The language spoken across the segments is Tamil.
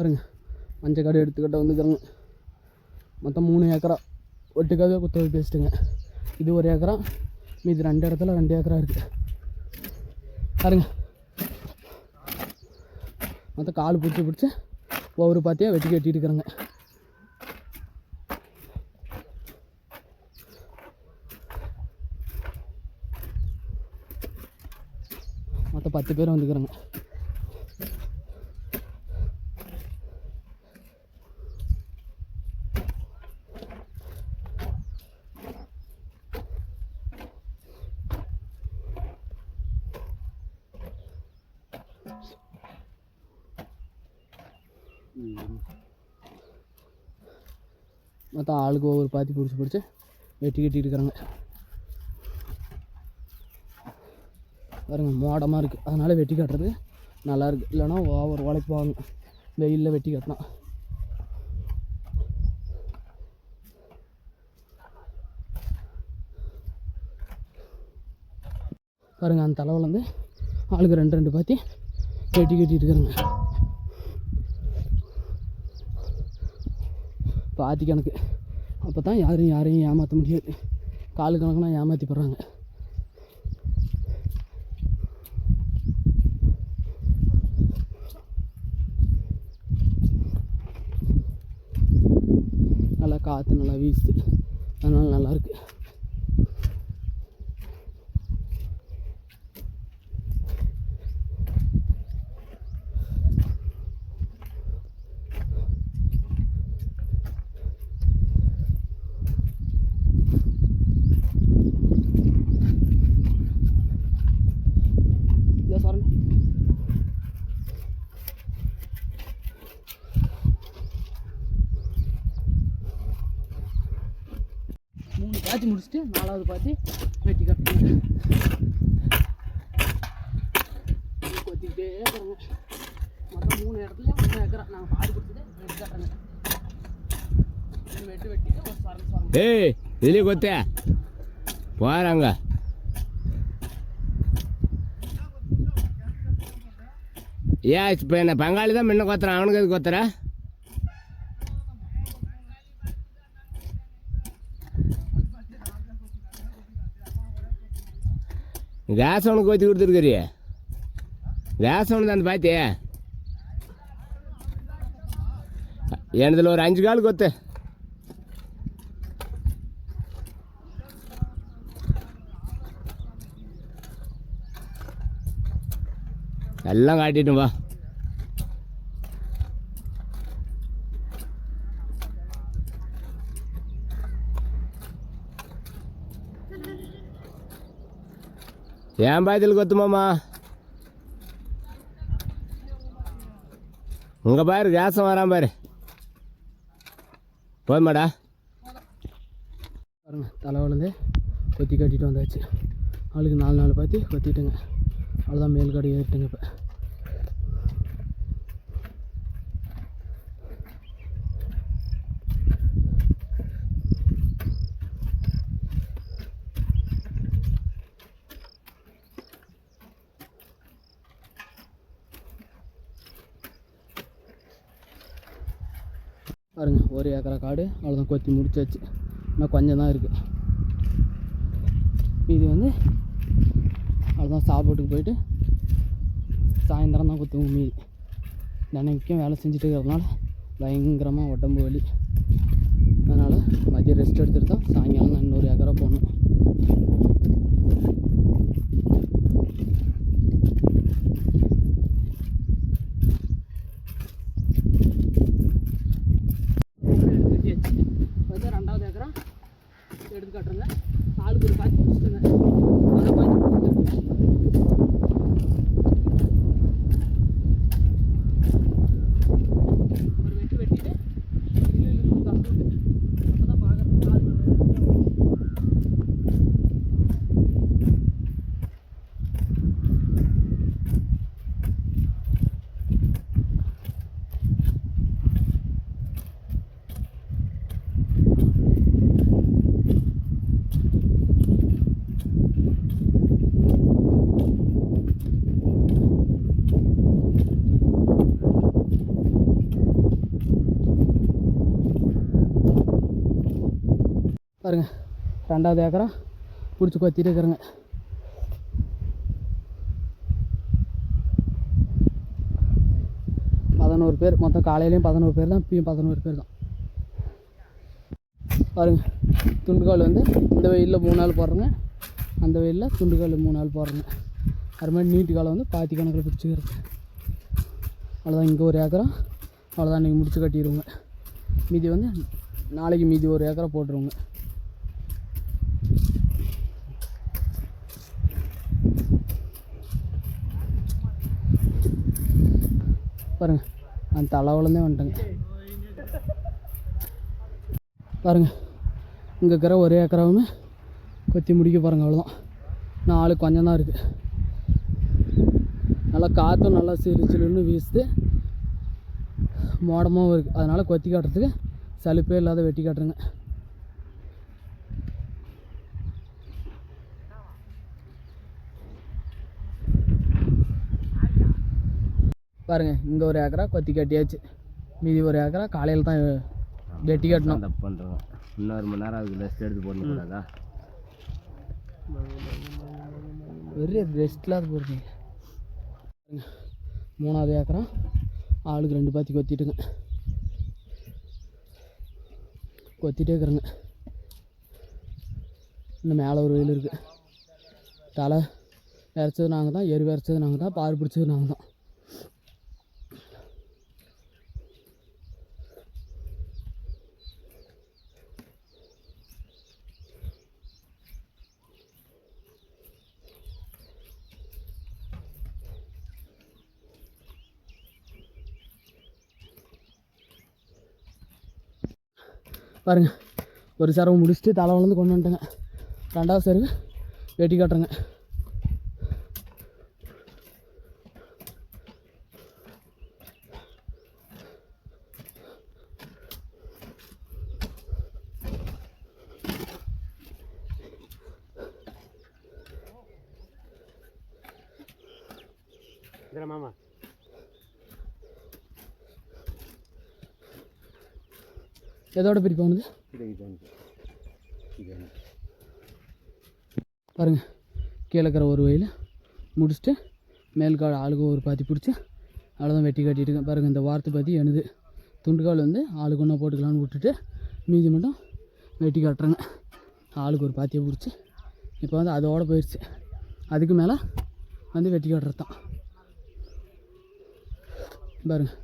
பாருங்கள் மஞ்சள் காடு எடுத்துக்கிட்ட வந்துக்கிறோங்க. மொத்தம் மூணு ஏக்கரா. ஒட்டுக்காவே குத்தவை பேசிட்டுங்க இது ஒரு ஏக்கரா. மீதி ரெண்டு இடத்துல ரெண்டு ஏக்கரா இருக்குது பாருங்க. மொத்தம் கால் பிடிச்சி பிடிச்சி ஒவ்வொரு பாத்தியாக வெட்டி கட்டிட்டு இருக்கிறாங்க. மொத்தம் பத்து பேர் வந்துக்கிறாங்க. மொத்தம் ஆளுக்கு ஒவ்வொரு பாத்தி பிடிச்சி பிடிச்சி வெட்டி கட்டிட்டு இருக்கிறாங்க. பாருங்க மோடமாக இருக்குது அதனால் வெட்டி கட்டுறது நல்லா இருக்கு. இல்லைன்னா ஓவர் உழைப்பாங்க வெயிலில் வெட்டி கட்டினா. பாருங்க அந்த தலைவலேருந்து ஆளுக்கு ரெண்டு ரெண்டு பாத்தி வெட்டி கட்டிட்டு இருக்கிறாங்க பாத்தி கணக்கு அப்போ தான் யாரையும் யாரையும் ஏமாற்ற முடியாது. காலு கணக்குனா ஏமாற்றி போடுறாங்க. நல்லா காற்று நல்லா வீசுது அதனால் நல்லா இருக்கு இதோ சரண் மூணு பாத்தி முடிச்சுட்டு நாலாவது பாத்தி வெட்டி கட்டணும் கொத்திக்கிட்டே இருக்கிறோங்க மொத்தம் மூணு இடத்துல மூணு ஏக்கரா. நாங்கள் பாதி கொடுத்துட்டு வெட்டி கட்டுறேங்க. இது வெட்டு வெட்டிட்டு ஒரு சரம் ஏய் இதுலேயே கொத்த. போகிறாங்க ஏன் இப்போ என்ன பங்காளி தான் முன்ன கொத்துறான். அவனுக்கு எது கொத்துறேன் கேஸ் அவனுக்கு கொத்தி கொடுத்துருக்குறிய கேஸ் அவனுக்கு அந்த பாத்தி எனதில் ஒரு அஞ்சு கால் கொத்து. எல்லாம் காட்டிட்டு வா. ஏன் பாயத்தில் கொத்துமாமா? உங்கள் பாரு கேசம் வரான் பாரு. போதுமாடா. பாருங்க தலை வளர்ந்து கொத்தி கட்டிட்டு வந்தாச்சு. ஆளுக்கு நாலு நாள் பாத்தி கொத்திட்டுங்க. அவ்வளோதான் மேல் கடை ஏறிட்டுங்க இப்போ. பாருங்க ஒரு ஏக்கரா காடு அவ்வளோதான் கொத்தி முடிச்சாச்சு. இன்னும் கொஞ்சம் தான் இருக்குது இது வந்து அவ்வளோதான் சாப்பாட்டுக்கு போயிட்டு சாயந்தரம் தான் கொத்துவோம் மீதி. தினைக்கும் வேலை செஞ்சுட்டு இருக்கிறதுனால பயங்கரமாக உடம்பு வலி. அதனால் மதியம் ரெஸ்ட் எடுத்துட்டு தான் சாயங்காலம் நான் இன்னொரு ஏக்கரா போகணும் வந்து ரெண்டாவது ஏக்கரா எடுத்து காட்டுறேங்க ஆளுக்கு ஒரு பாத்தி முடிச்சுட்டுங்க அதை பாத்தி முடிச்சுட்டு ஒரு வெட்டு வெட்டிட்டு இல்லை இல்லை தப்பு அப்போ தான் பார்க்குறேன் கால் பாருங்க ரெண்டாவது ஏக்கரா பிடிச்சி கொத்திட்டு இருக்கிறேங்க. பதினோரு பேர் மொத்தம் காலையிலையும் பதினோரு பேர் தான் இப்பயும் பதினோரு பேர் தான். பாருங்க துண்டுகால் வந்து இந்த வெயிலில் மூணு நாள் போடுறேங்க. அந்த வெயிலில் துண்டுகால் மூணு நாள் போடுறேங்க. அது மாதிரி நீட்டு காலை வந்து பாத்தி கணக்கில் பிடிச்சிக்கிறது அவ்வளோதான் இங்கே ஒரு ஏக்கரா அவ்வளோதான் இன்றைக்கி முடிச்சு கட்டிடுவோங்க. மீதி வந்து நாளைக்கு மீதி ஒரு ஏக்கரா போட்டுருவோங்க. பாருங்க. அந்த தலைவலந்தே வந்துட்டேங்க. பாருங்க. இங்கே இருக்கிற ஒரே ஏக்கராவுமே கொத்தி முடிக்க பாருங்க அவ்வளோதான் நாலு கொஞ்சம் தான் இருக்குது நல்லா காற்றும் நல்லா சிறு வீசுது. மோடமாகவும் இருக்குது அதனால் கொத்தி காட்டுறதுக்கு சலிப்பே இல்லாத வெட்டி காட்டுறேங்க. பாருங்க இங்கே ஒரு ஏக்கரா கொத்தி கட்டியாச்சு. மீதி ஒரு ஏக்கரா காலையில் தான் வெட்டி கட்டணும் தப்பு பண்ணுறோம் இன்னொரு மணி நேரம் அதுக்கு ரெஸ்ட் எடுத்து போடணும் கூடாதா வெறும் ரெஸ்ட்டில் அது போடுறீங்க மூணாவது ஏக்கரா ஆளுக்கு ரெண்டு பாத்தி கொத்திட்டுங்க கொத்திட்டே இருக்கிறேங்க. இன்னும் மேலே ஒரு வெயில் இருக்குது தலை இறச்சது நாங்கள் தான் எரு இறச்சது நாங்கள் தான் பால் பிடிச்சது நாங்கள் தான். பாருங்கள் ஒரு சரவு முடிச்சுட்டு தலை வளர்ந்து கொண்டு வந்துட்டேங்க. ரெண்டாவது சரவு வெட்டி காட்டுறேங்க. மாமா. எதோட பிரிப்பு அவனுது பாருங்க கீழே இருக்கிற ஒரு வயல் முடிச்சுட்டு மேல்கால் ஆளுக்கு ஒரு பாத்தி பிடிச்சி அவ்வளோதான் வெட்டி கட்டிட்டுருக்கேன் பாருங்கள் இந்த வார்த்தை பாத்தி எனது. துண்டுக்கால் வந்து ஆளுக்கு ஒன்றா போட்டுக்கலான்னு விட்டுட்டு மீதி மட்டும் வெட்டி காட்டுறேங்க. ஆளுக்கு ஒரு பாத்தியை பிடிச்சி இப்போ வந்து அதோட போயிடுச்சு அதுக்கு மேலே வந்து வெட்டி காட்டுறது தான் பாருங்கள்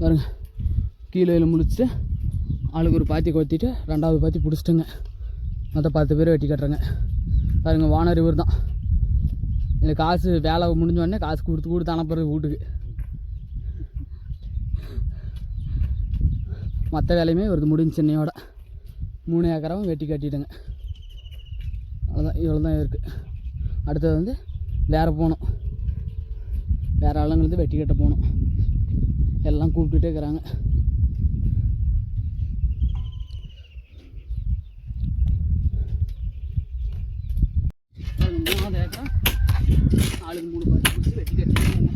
பாருங்க. கீழே முடிச்சுட்டு ஆளுக்கு ஒரு பாத்தி கொத்திட்டு ரெண்டாவது பாத்தி பிடிச்சிட்டுங்க. மொத்தம் பத்து பேர் வெட்டி கட்டுறேங்க. பாருங்க வானர் இவர் தான் இந்த காசு வேலை முடிஞ்ச உடனே காசு கொடுத்து கொடுத்து அனுப்புறது வீட்டுக்கு. மற்ற வேலையுமே இவரது முடிஞ்சு சென்னையோட. மூணு ஏக்கராவும் வெட்டி கட்டிட்டுங்க. அவ்வளோதான் இவ்வளோ தான் இருக்குது அடுத்தது வந்து வேறு போகணும். வேறு ஆளுங்களுக்கு வெட்டி கட்ட போகணும். எல்லாம் கூப்பிட்டுட்டே இருக்கிறாங்க. பாருங்க, மூணாவது ஏக்கரா ஆளுக்கு மூணு பார்த்து பிடிச்சி வெட்டி கட்டிடுறாங்க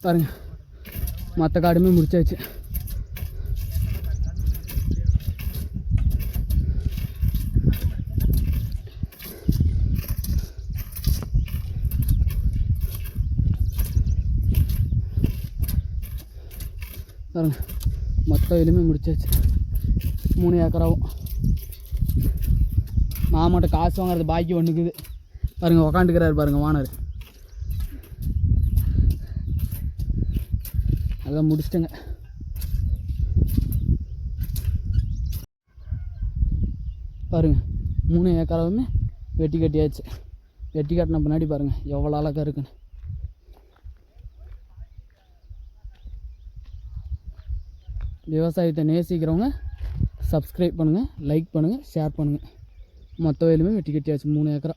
பாருங்க. மற்ற காடுமே முடிச்சாச்சு. பாருங்க. மொத்த வயலுமே முடிச்சாச்சு. மூணு ஏக்கராவும். மட்டும் காசு வாங்குறது பாக்கி ஒன்றுக்குது பாருங்க உக்காந்துக்கிறாரு பாருங்க வானர். அதான் முடிச்சிட்டேங்க. பாருங்க மூணு ஏக்கராவுமே வெட்டி கட்டியாச்சு. வெட்டி கட்டின பின்னாடி பாருங்கள் எவ்வளோ அழகாக இருக்குன்னு. விவசாயத்தை நேசிக்கிறவங்க சப்ஸ்கிரைப் பண்ணுங்கள் லைக் பண்ணுங்கள் ஷேர் பண்ணுங்கள் மொத்த வயலுமே வெட்டி கட்டியாச்சு மூணு ஏக்கரா.